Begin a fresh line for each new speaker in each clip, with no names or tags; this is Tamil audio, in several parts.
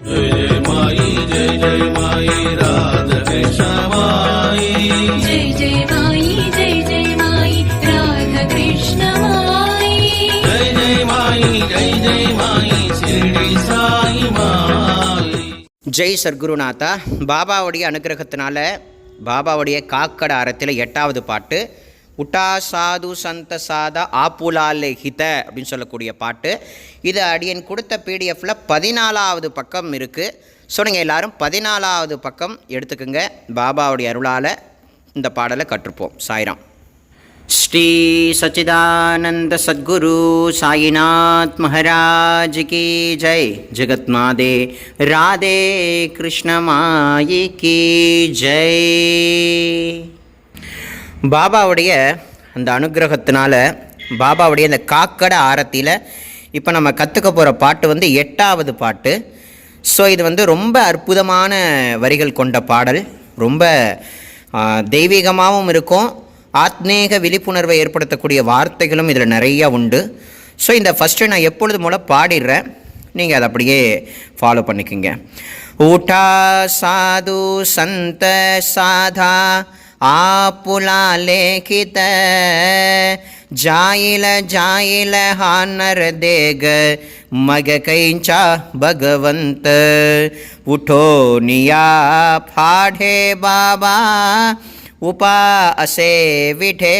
जय जय माई जय जय माई राधा कृष्ण माई
ஜெய் சர்க்குருநாதா பாபாவுடைய அனுகிரகத்தினால பாபாவுடைய காக்கட அறத்தில் எட்டாவது பாட்டு உட்டா சாது சந்த சாதா ஆப்புலாலே ஹித அப்படின்னு சொல்லக்கூடிய பாட்டு. இது அடியன் கொடுத்த பிடிஎஃப்பில் பதினாலாவது பக்கம் இருக்குது ஸோ நீங்கள் பதினாலாவது பக்கம் எடுத்துக்கோங்க. பாபாவுடைய அருளால் இந்த பாடலை கற்றுப்போம். சாய்ராம். ஸ்ரீ சச்சிதானந்த சத்குரு சாயிநாத் மகாராஜ் கி ஜெய். ஜெகத்மாதே ராதே கிருஷ்ணமாயி கி ஜெய். பாபாவுடைய அந்த அனுகிரகத்தினால பாபாவுடைய அந்த காக்கட ஆரத்தியில் இப்போ நம்ம கற்றுக்க போகிற பாட்டு வந்து எட்டாவது பாட்டு. ஸோ இது வந்து ரொம்ப அற்புதமான வரிகள் கொண்ட பாடல். ரொம்ப தெய்வீகமாகவும் இருக்கும். ஆத்மீக விழிப்புணர்வை ஏற்படுத்தக்கூடிய வார்த்தைகளும் இதில் நிறையா உண்டு. ஸோ இந்த ஃபஸ்ட்டு நான் எப்பொழுது மூலம் பாடிடுறேன் நீங்கள் அதை அப்படியே ஃபாலோ பண்ணிக்கோங்க. ஊட்டா சாது சந்த சாதா आपुला लेखित जाईल जाईल हा देग। मग कैंचा भगवंत। उठो निया फाढे बाबा। उपा असे विठे।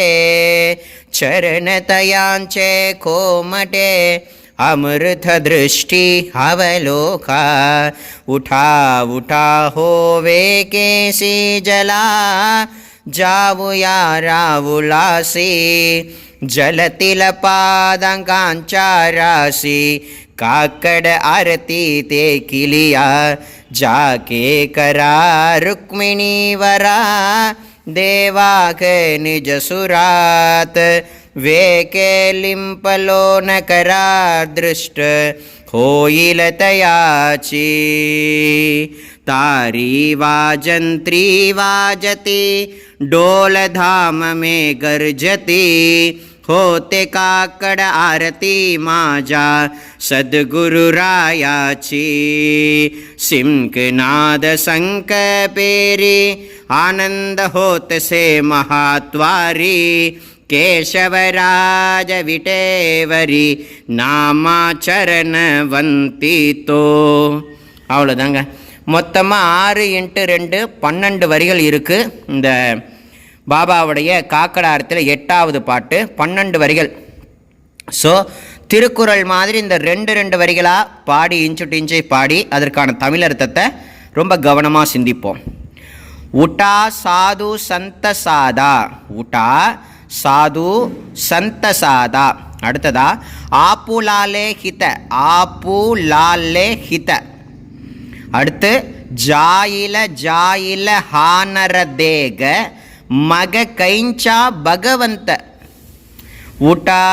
चरणतयांचे खोमटे अमृत दृष्टी हवलोका। उठा उठा होवे केसी जला। जावुयारावुलासि रावुलासि जलतिलपादङ्गाञ्चारासि काकड आरतिते किलिया जाके करा रुक्मिणीवरा देवाक निजसुरात् वे के लिम्पलोनकरा दृष्ट होयिलतयाचि तारी वाजन्त्री वाजति डोलधाम मे गर्जती होते काकड आरती माझ्या सद्गुरुरायाची सिंकनाद संक पेरी आनंद होतसे महात्वारी केशवराज विटेवरी நாமாச்சரண வந்தித்தோ அவ்வளோதாங்க மொத்தமாக ஆறு இன்ட்டு ரெண்டு பன்னெண்டு வரிகள் இருக்குது இந்த பாபாவுடைய காக்கடாரத்தில் எட்டாவது பாட்டு பன்னெண்டு வரிகள். ஸோ திருக்குறள் மாதிரி இந்த ரெண்டு ரெண்டு வரிகளாக பாடி இன்ச்சு டு இன்ச்சை பாடி அதற்கான தமிழ் அர்த்தத்தை ரொம்ப கவனமாக சிந்திப்போம். உட்டா சாது சந்த சாதா. உட்டா சாது சந்த சாதா. அடுத்ததா ஆப்புலாலே ஹித ஆப்புலாலே ஹித. அடுத்து ஜாயில ஜாயில ஹானர தேக மக கைஞ்சா பகவந்த. உட்டா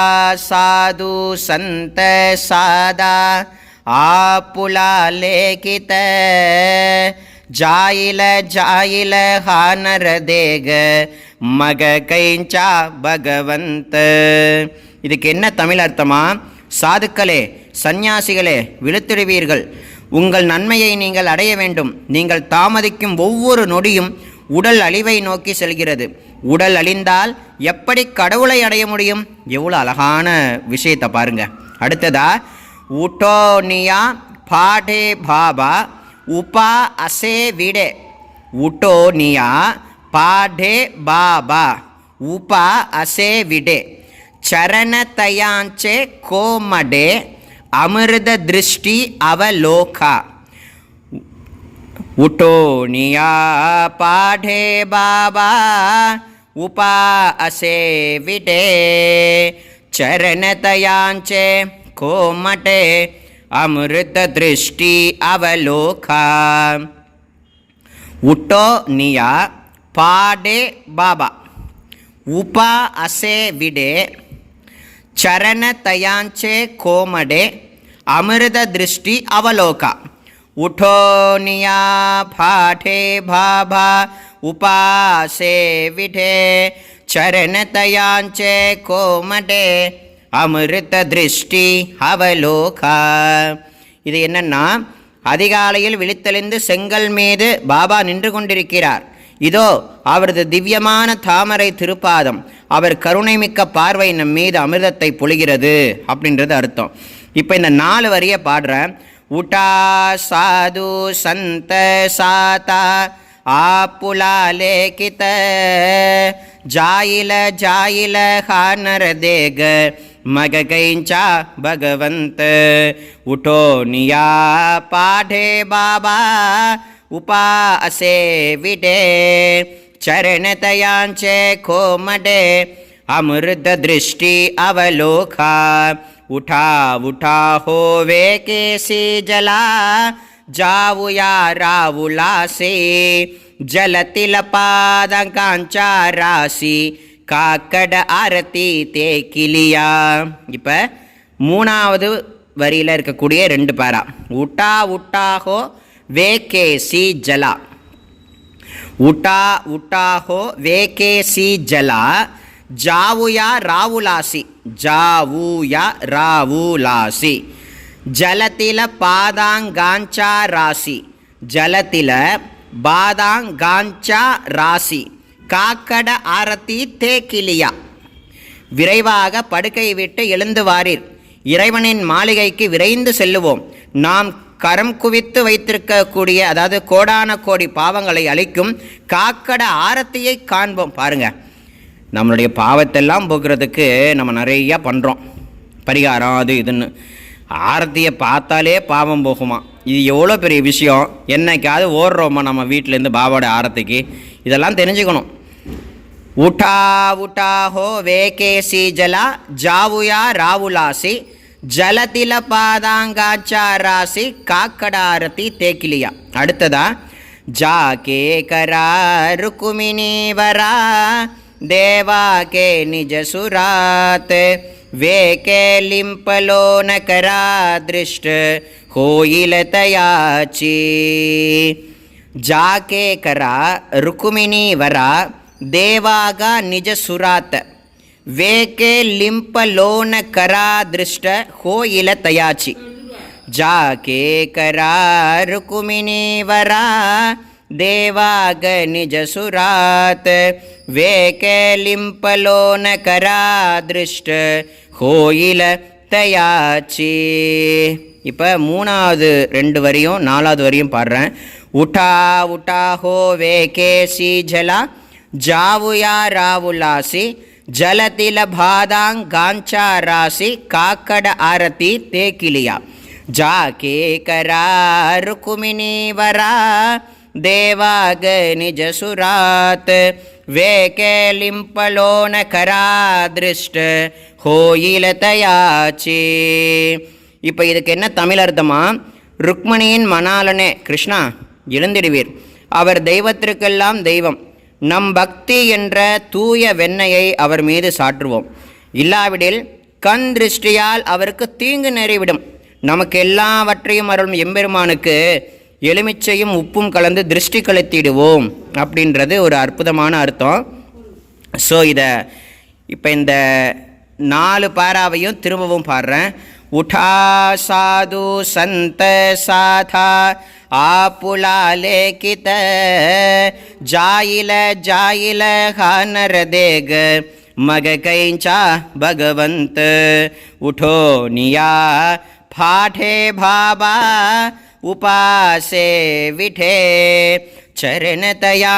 சாது சந்த சாதா ஆப்புலா லேகித. ஜாயில ஜாயில ஹானர தேக மக கைஞ்சா பகவந்த. இதுக்கு என்ன தமிழ் அர்த்தமா? சாதுக்களே சந்நியாசிகளே விழுத்திடுவீர்கள். உங்கள் நன்மையை நீங்கள் அடைய வேண்டும். நீங்கள் தாமதிக்கும் ஒவ்வொரு நொடியும் உடல் அழிவை நோக்கி செல்கிறது. உடல் அழிந்தால் எப்படி கடவுளை அடைய முடியும்? எவ்வளோ அழகான விஷயத்தை பாருங்க. அடுத்ததா உட்டோனியா பாடே பாபா உபா அசே விடே. உட்டோனியா பாடே பாபா உபா அசே விடே. சரண தயாஞ்சே கோமடே. అమృత దృష్టి అవలోక ఉటోనియా పాఠే బాబా ఉపాసే విటే చరణతయాంచే కోమటే అమృత దృష్టి అవలోక ఉటోనియా పాడే బాబా ఉపా అసే విడే சரண தயாஞ்சே கோமடே அமிர்த திருஷ்டி அவலோகா உடோனியா பாடே பாபா உபாசே விடே சரணதயாஞ்சே கோமடே அமிர்த திருஷ்டி அவலோகா. இது என்னன்னா அதிகாலையில் விழித்தெழுந்து செங்கல் மீது பாபா நின்று கொண்டிருக்கிறார். இதோ அவரது திவ்யமான தாமரை திருப்பாதம் அவர் கருணைமிக்க பார்வை நம் மீது அமிர்தத்தை பொழிகிறது அப்படின்றது அர்த்தம் இப்போ இந்த நாலு வரியை பாடுறேன் உட்டா சாது சந்த சாதா ஆப்புலாலே கித ஜாயில ஜாயில ஹானர தேக मग कैंचा भगवंत उठो निया पाढे बाबा उपा असे विडे चरण तयांचे खोमडे अमृत दृष्टी अवलोका उठा उठा होवे केसी जला जाऊया राहुलासे जलतील पादकांच्या राशी காக்கட ஆரத்தி தே கிளியா இப்போ மூணாவது வரியில் இருக்கக்கூடிய ரெண்டு பேரா உட்டா உட்டாஹோ வேகேசி ஜலா. உட்டா உட்டாஹோ வேகேசி ஜலா ஜாவுயா ராவுலாசி. ஜாவுயா ராவுலாசி. ஜலத்தில பாதாங்காஞ்சா ராசி. ஜலத்தில பாதாங்காஞ்சா ராசி. காக்கட ஆரத்தி தேக்கிலியா. விரைவாக படுக்கை விட்டு எழுந்து வாரீர். இறைவனின் மாளிகைக்கு விரைந்து செல்லுவோம். நாம் கரம் குவித்து வைத்திருக்கக்கூடிய அதாவது கோடான கோடி பாவங்களை அழிக்கும் காக்கட ஆரத்தியை காண்போம் பாருங்க. நம்மளுடைய பாவத்தெல்லாம் போக்குறதுக்கு நம்ம நிறையா பண்ணுறோம் பரிகாரம் அது இதுன்னு. ஆரத்தியை பார்த்தாலே பாவம் போகுமா? இது எவ்வளோ பெரிய விஷயம்? என்னைக்காவது ஓடுறோமா நம்ம வீட்டிலேருந்து பாபாவோட ஆரத்திக்கு? இதெல்லாம் தெரிஞ்சுக்கணும். உட்டா உட்டா ஹோ வேகேசி ஜலா ஜாவுயா ராவுலாசி ஜலதில பாதாங்காச்சாராசி காக்கடாரதி தேக்கிலியா. அடுத்ததா ஜா கே கரா ருக்குமினி வரா தேவா கே நிஜசுராத் வே கே லிம்பலோ நகரா திருஷ்ட கோயில தயாச்சி. ஜா கரா ருக்குமினி வரா தேவாகா நிஜசுராத்த ವೇಕೆ ಲಿಂಪ ಲೋನ ಕರ ದೃಷ್ಟ ಹೋಯಿಲ ತಯಾಚಿ ಜಾಕೆ ಕರ ರುಕುಮಿನಿ ವರ ದೇವಾಗ ನಿಜ ಸುರಾತ್ ವೇಕೆ ಲಿಂಪ ಲೋನ ಕರ ದೃಷ್ಟ ಹೋಯಿಲ தயாச்சி இப்போ மூணாவது ரெண்டு வரியும் நாலாவது வரியும் பாடுறேன் உட்டா உட்டா ஹோ வே கேசி ஜலா ஜாவுயா ராவுலாசி ஜலதில பாதாங் காஞ்சா ராசி காக்கட ஆரத்தி தேக்கிலியா ஜாகே கரா ருக்குமினி வரா ದೇವಾಗ ನಿಜ ಸುರಾತ್ ವೇಕೆ ಲಿಂಪಲೋನ ಕರಾ திருஷ்ட ஹோயில தயாச்சி இப்போ இதுக்கு என்ன தமிழ் அர்த்தமா ருக்மணியின் மணாலனே கிருஷ்ணா எழுந்திடுவீர் அவர் தெய்வத்திற்கெல்லாம் தெய்வம் நம் பக்தி என்ற தூய வெண்ணையை அவர் மீது சாற்றுவோம். இல்லாவிடில் கண் திருஷ்டியால் அவருக்கு தீங்கு நேறிவிடும் நமக்கு எல்லாவற்றையும் அருளும் எம்பெருமானுக்கு எலுமிச்சையும் உப்பும் கலந்து திருஷ்டி கலத்திடுவோம் அப்படின்றது ஒரு அற்புதமான அர்த்தம். ஸோ இதை இப்போ இந்த நாலு பாராவையும் திரும்பவும் பாடுறேன். உடா சாது சந்த சாதா आपुलाइल जाइल ह मग मगकैचा भगवन्त उठो निया फाठे भाबा उपासे विठे। चरणतया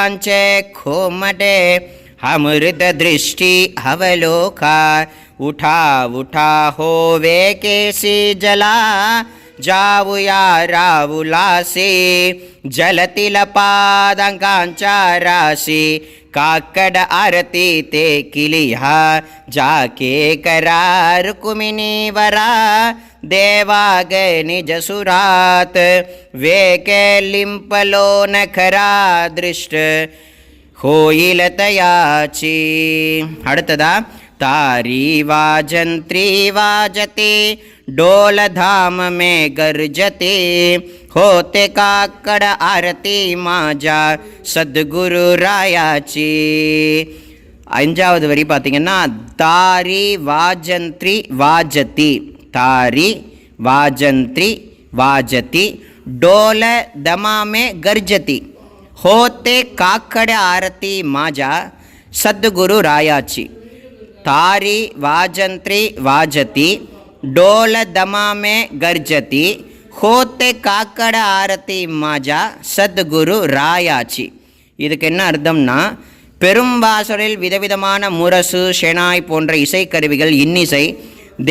खोमटे अमृतदृष्टि अवलोका। उठा उठा हो जला। జావుయారావులాసి జలతిల పాదంకాంచారాశి కాకడ అరతి తే కిలిహ జాకే కరారు కుమిని వరా దేవాగ నిజ సురాత్ వేకే లింపలో నఖరా దృష్ట ஹோயிலத்தையாச்சி அடுத்ததா तारी वाजंत्री वाजते डोल धाम में गर्जते, होते काकड़ आरती माजा, सदगुरु रायाची। अंजावद वरी पाती तारी वाजंत्री वाजती तारी वाजंत्री वाजती डोल दमा में गर्जति होते काकड़ आरती माजा सदगुरु रायाची தாரி வாஜந்த்ரி வாஜதி டோல தமாமே கர்ஜதி ஹோத்தே காக்கட ஆரத்தி மாஜா சத்குரு ராயாச்சி. இதுக்கு என்ன அர்த்தம்னா பெரும்பாசலில் விதவிதமான முரசு ஷெனாய் போன்ற இசைக்கருவிகள் இன்னிசை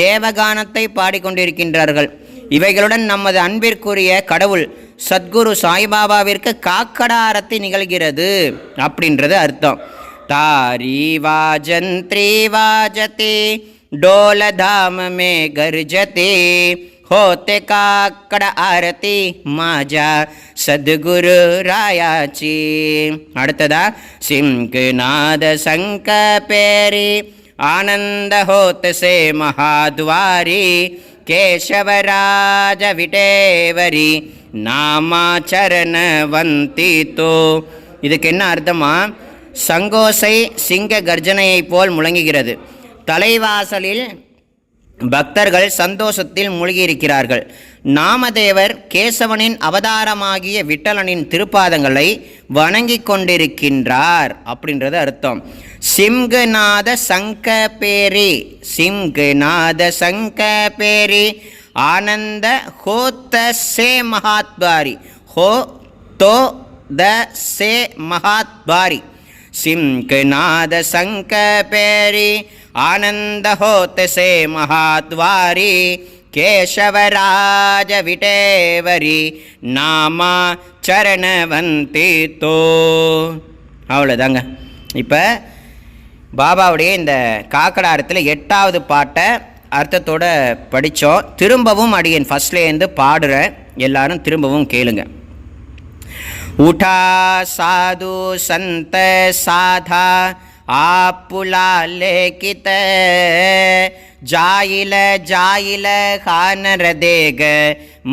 தேவகானத்தை பாடிக்கொண்டிருக்கின்றார்கள். இவைகளுடன் நமது அன்பிற்குரிய கடவுள் சத்குரு சாய்பாபாவிற்கு காக்கடாரத்தை நிகழ்கிறது அப்படின்றது அர்த்தம். தாரி வாஜந்திரி வாஜதே டோலதாம மே கர்ஜதே होते काकड आरती माझ्या सद्गुरु रायाची அடுத்ததா सिंकनाद संक पेरी आनंद होत से महाद्वारी केशवराज विटेवरी நாமாச்சரண வந்தித்தோ இதுக்கு என்ன அர்த்தமா சங்கோசை சிங்க கர்ஜனையைப் போல் முழங்குகிறது. தலைவாசலில் பக்தர்கள் சந்தோஷத்தில் மூழ்கியிருக்கிறார்கள். நாமதேவர் கேசவனின் அவதாரமாகிய விட்டலனின் திருப்பாதங்களை வணங்கிக் கொண்டிருக்கின்றார் அப்படின்றது அர்த்தம். சிம்கநாத சங்க பேரி சிம்கநாத சங்க பேரி ஆனந்த ஹோத்த சே மகாத்வாரி ஹோ தோ த சே மகாத்வாரி. सिंकनाद संक पेरी आनंद होत से महाद्वारी கேசவராஜ விட்டேவரி நாமா சரணவந்தி தோ அவ்வளோதாங்க இப்போ பாபாவுடைய இந்த காக்கடாரத்தில் எட்டாவது பாட்டை அர்த்தத்தோட படித்தோம் திரும்பவும் அடியேன் ஃபஸ்ட்லேருந்து பாடுறேன் எல்லாரும் திரும்பவும் கேளுங்க उठा साधु संत साधा आपुला लेखित जाईल जाईल खानर देग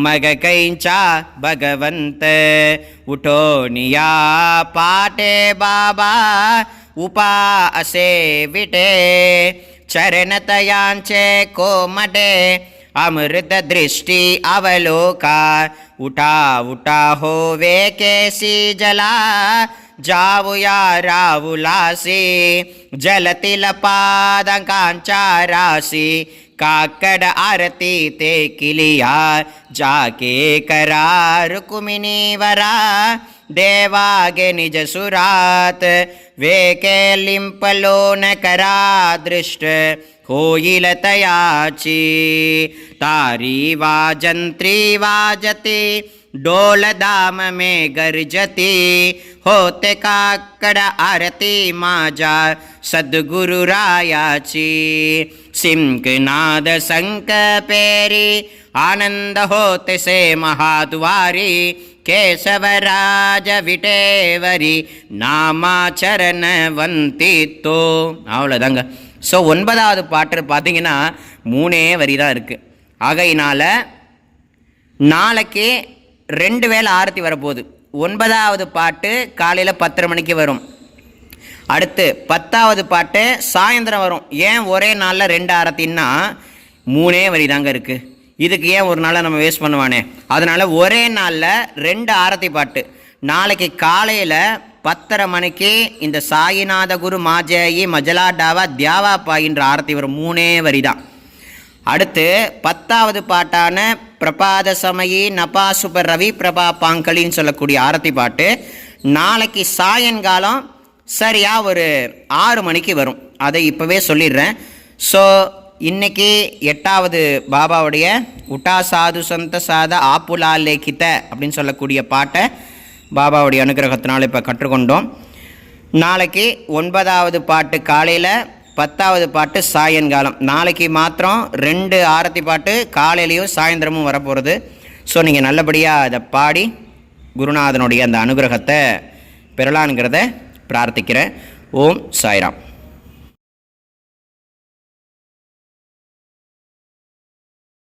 मग कैंचा भगवंत उठो निया पाटे बाबा उपा असे विटे चरणतयांचे कोमटे अमृत दृष्टी अवलोका उठा उठा हो वे केसी जला जाऊया राहुलासी जलतील पादकांच्या राशी काकड आरती ते किलिया जाके करा रुक्मिणीवरा देवागे निज सुरात वेके लिंपलोन करा दृष्ट होईल तयाची तारी वाजंत्री वाजते डोलदाम मे गर्जते होते काकड आरती माझ्या सद्गुरुरायाची सिंकनाद संक पेरी आनंद होते से महाद्वारी கேசவராஜ விட்டேவரி நாமாச்சரண வந்தித்தோ அவ்வளோதாங்க ஸோ ஒன்பதாவது பாட்டு பார்த்தீங்கன்னா மூணே வரி தான் இருக்குது ஆகையினால் நாளைக்கு ரெண்டு வேளை ஆரத்தி வரப்போகுது. ஒன்பதாவது பாட்டு காலையில் பத்தரை மணிக்கு வரும். அடுத்து பத்தாவது பாட்டு சாயந்தரம் வரும். ஏன் ஒரே நாளில் ரெண்டு ஆரத்தின்னா மூணே வரி தாங்க இருக்குது இதுக்கு ஏன் ஒரு நாளை நம்ம வேஸ்ட் பண்ணுவானே? அதனால் ஒரே நாளில் ரெண்டு ஆரத்தி பாட்டு. நாளைக்கு காலையில் பத்தரை மணிக்கு இந்த சாயிநாத குரு மாஜேயி மஜலா டாவா தியாவா பாயின்ற ஆரத்தி வரும். மூணே வரி தான் அடுத்து பத்தாவது பாட்டான பிரபாத சமயி நபா சுபர் ரவி பிரபா பாங்கலின்னு சொல்லக்கூடிய ஆரத்தி பாட்டு. நாளைக்கு சாயங்காலம் சரியாக ஒரு ஆறு மணிக்கு வரும். அதை இப்போவே சொல்லிடுறேன். ஸோ இன்னைக்கு எட்டாவது பாபாவுடைய உட்டா சாது சந்த சாத ஆப்புலா லேகித்த அப்படின்னு சொல்லக்கூடிய பாட்டை பாபாவுடைய அனுகிரகத்தினால் இப்போ கற்றுக்கொண்டோம். நாளைக்கு ஒன்பதாவது பாட்டு காலையில் பத்தாவது பாட்டு சாயங்காலம். நாளைக்கு மாத்திரம் ரெண்டு ஆரத்தி பாட்டு காலையிலையும் சாயந்தரமும் வரப்போகிறது ஸோ நீங்கள் நல்லபடியாக அதை பாடி குருநாதனுடைய அந்த அனுகிரகத்தை பெறலான்ங்கிறத பிரார்த்திக்கிறேன். ஓம் சாய்ராம்.